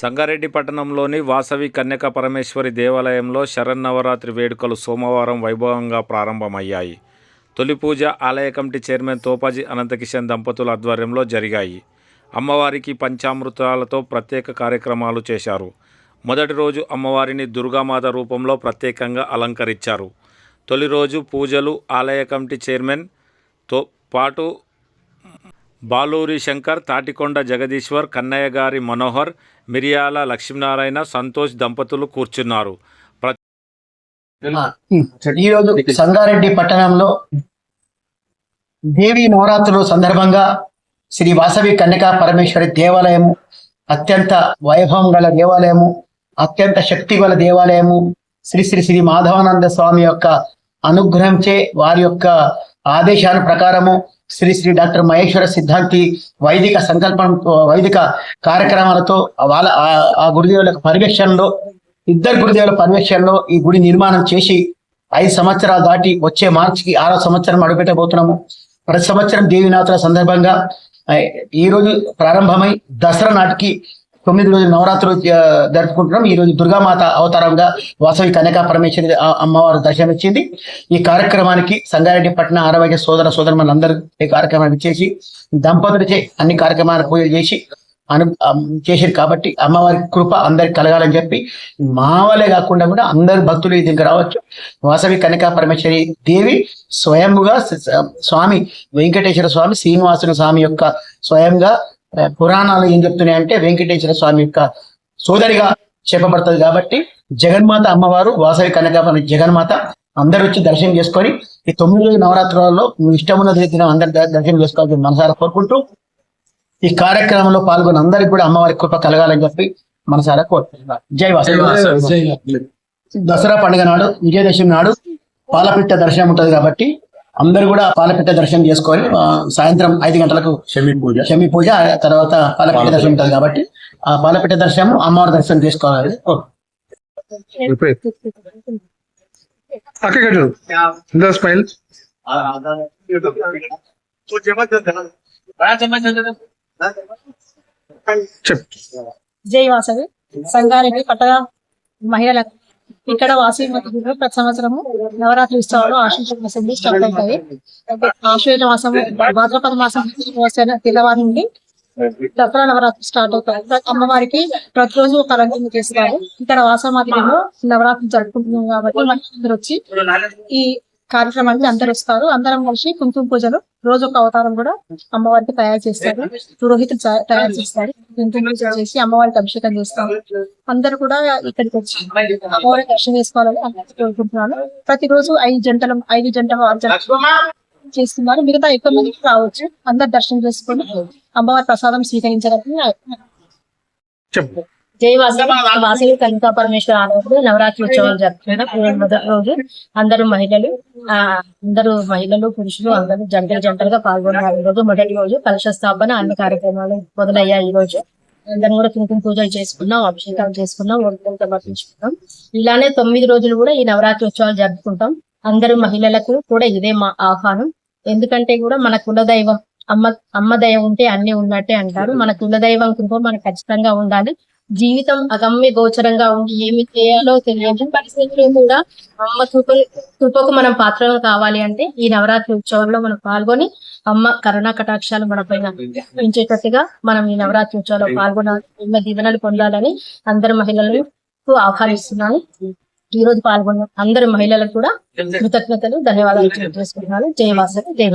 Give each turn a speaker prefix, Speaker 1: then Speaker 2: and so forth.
Speaker 1: సంగారెడ్డి పట్టణంలోని వాసవి కన్యక పరమేశ్వరి దేవాలయంలో శరన్నవరాత్రి వేడుకలు సోమవారం వైభవంగా ప్రారంభమయ్యాయి. తొలి పూజ ఆలయ కమిటీ చైర్మన్ తోపాజీ అనంతకిషన్ దంపతుల ఆధ్వర్యంలో జరిగాయి. అమ్మవారికి పంచామృతాలతో ప్రత్యేక కార్యక్రమాలు చేశారు. మొదటి రోజు అమ్మవారిని దుర్గామాత రూపంలో ప్రత్యేకంగా అలంకరించారు. తొలి రోజు పూజలు ఆలయ కమిటీ చైర్మన్తో పాటు బాలూరి శంకర్ తాటికొండ జగదీశ్వర్ కన్నయ్య గారి మనోహర్ మిరియాల లక్ష్మీనారాయణ సంతోష్ దంపతులు కూర్చున్నారు. ప్ర-
Speaker 2: ఈ రోజు సంగారెడ్డి పట్టణంలో దేవి నవరాత్రుల సందర్భంగా శ్రీ వాసవి కన్యకా పరమేశ్వరి దేవాలయము అత్యంత వైభవం గల దేవాలయము అత్యంత శక్తి గల దేవాలయము శ్రీ శ్రీ శ్రీ మాధవానంద స్వామి యొక్క అనుగ్రహంచే వారి యొక్క ఆదేశాల ప్రకారము శ్రీ శ్రీ డాక్టర్ మహేశ్వర సిద్ధాంతి వైదిక సంకల్పం వైదిక కార్యక్రమాలతో వాళ్ళ ఆ- గురుదేవుల పర్యవేక్షణలో ఇద్దరు గురుదేవుల పర్యవేక్షణలో ఈ గుడి నిర్మాణం చేసి ఐదు సంవత్సరాలు దాటి వచ్చే మార్చికి ఆరో సంవత్సరం అడుగుపెట్టబోతున్నాము. ప్రతి సంవత్సరం దేవినాథుల సందర్భంగా ఈ రోజు ప్రారంభమై దసరా నాటికి తొమ్మిది రోజులు నవరాత్రులు జరుపుకుంటున్నాం. ఈ రోజు దుర్గామాత అవతారంగా వాసవి కనక పరమేశ్వరి అమ్మవారు దర్శనమిచ్చింది ఈ కార్యక్రమానికి సంగారెడ్డి పట్టణ ఆరోగ్య సోదర సోదరులందరూ ఈ కార్యక్రమాన్ని ఇచ్చేసి దంపతులచే అన్ని కార్యక్రమాలు పూజలు చేసి అను అమ్ చేశారు కాబట్టి అమ్మవారి కృప అందరికి కలగాలని చెప్పి మావలే కాకుండా కూడా అందరు భక్తులు ఈ దగ్గర రావచ్చు. వాసవి కనక పరమేశ్వరి దేవి స్వయంగా స్వామి వెంకటేశ్వర స్వామి శ్రీనివాసుని స్వామి యొక్క స్వయంగా పురాణాలు ఏం చెప్తున్నాయంటే వెంకటేశ్వర స్వామి యొక్క సోదరిగా చెప్పబడుతుంది కాబట్టి జగన్మాత అమ్మవారు వాసవి కనక పరమ- జగన్మాత అందరు వచ్చి దర్శనం చేసుకొని ఈ తొమ్మిది రోజుల నవరాత్రులలో మీ ఇష్టమున్న దినం అందరు దర్శనం చేసుకోవాలని మనసారా కోరుకుంటూ ఈ కార్యక్రమంలో పాల్గొన్న అందరికి కూడా అమ్మవారి కృప కలగాలని చెప్పి మనసారా కోరుకుంటున్నారు జై వాసవి దసరా పండుగ నాడు విజయదశమి నాడు పాలపిట్ట దర్శనం ఉంటది కాబట్టి అందరు కూడా పాలపిట్ట దర్శనం చేసుకొని ఆ, సాయంత్రం ఐదు గంటలకు
Speaker 3: షమీ పూజ.
Speaker 2: శమి పూజ తర్వాత పాలపిట్ట దర్శనం ఉంటది కాబట్టి ఆ పాలపిట్ట దర్శనం అమ్మవారి దర్శనం చేసుకోవాలి.
Speaker 3: అక్క కట్టు ఇందా స్మైల్. చెప్
Speaker 4: జై వాసవి. సంగారెడ్డి పట్టణ మహిళల ఇక్కడ వాసవి మధ్యలో ప్రతి సంవత్సరము నవరాత్రి ఉత్సవాలు ఆశ్వేజ మాసం స్టార్ట్ అవుతాయి. ఆశ్వేజ మాసం భాద్రపద మాసం తెల్లవారి నుండి దసరా నవరాత్రి స్టార్ట్ అవుతాయి. అమ్మవారికి ప్రతిరోజు ఒక అలంకరణ చేస్తారు. ఇక్కడ వాసమాతిలో నవరాత్రి జరుపుకుంటున్నాం కాబట్టి అందరూ వచ్చి ఈ కార్యక్రమానికి అందరు వస్తారు. అందరం కలిసి కుంకుమ పూజలు రోజు ఒక అవతారం కూడా అమ్మవారికి తయారు చేస్తారు. పురోహితులు తయారు చేస్తారు. కుంకుమ పూజ చేసి అమ్మవారికి అభిషేకం చేస్తారు. అందరు కూడా ఇక్కడికి వచ్చి అమ్మవారి దర్శనం చేసుకోవాలని కోరుకుంటున్నాను. ప్రతిరోజు ఐదు జంటలు ఐదు జంటలు చేస్తున్నారు. మిగతా ఎక్కువ మంది రావచ్చు. అందరు దర్శనం చేసుకొని అమ్మవారి ప్రసాదం స్వీకరించాలని
Speaker 3: చెప్పు.
Speaker 5: జై వాసవి వాసవి కనికా పరమేశ్వర ఆలయంలో నవరాత్రి ఉత్సవాలు జరుపుకున్నాం మొదటి రోజు అందరూ మహిళలు ఆ అందరూ మహిళలు పురుషులు అందరూ జంటలు జంటలుగా పాల్గొన్నారు. ఈ రోజు మొదటి రోజు కలశ స్థాపన అన్ని కార్యక్రమాలు మొదలయ్యాయి ఈ రోజు. అందరం కూడా కుంకుమ పూజలు చేసుకున్నాం అభిషేకాలు చేసుకున్నాం వంటలు సమర్పించుకున్నాం. ఇలానే తొమ్మిది రోజులు కూడా ఈ నవరాత్రి ఉత్సవాలు జరుపుకుంటాం. అందరూ మహిళలకు కూడా ఇదే మా ఆహ్వానం. ఎందుకంటే కూడా మన కులదైవం అమ్మ అమ్మ దయ ఉంటే అన్ని ఉన్నట్టే అంటారు. మన కులదైవం కృప మనకు ఖచ్చితంగా ఉండాలి. జీవితం అగమ్య గోచరంగా ఉండి ఏమి చేయాలో తెలియని పరిస్థితుల్లో కూడా అమ్మ కృప కృపకు మనం పాత్రలు కావాలి అంటే ఈ నవరాత్రి ఉత్సవంలో మనం పాల్గొని అమ్మ కరుణా కటాక్షాలు మన పైన పెంచేటట్టుగా మనం ఈ నవరాత్రి ఉత్సవంలో పాల్గొనాలి. దీవెనలు పొందాలని అందరు మహిళలకు ఆహ్వానిస్తున్నాను. ఈ రోజు పాల్గొన్న అందరు మహిళలకు కూడా కృతజ్ఞతలు ధన్యవాదాలు తెలియజేసుకుంటున్నాను. జయ వాసవి జయ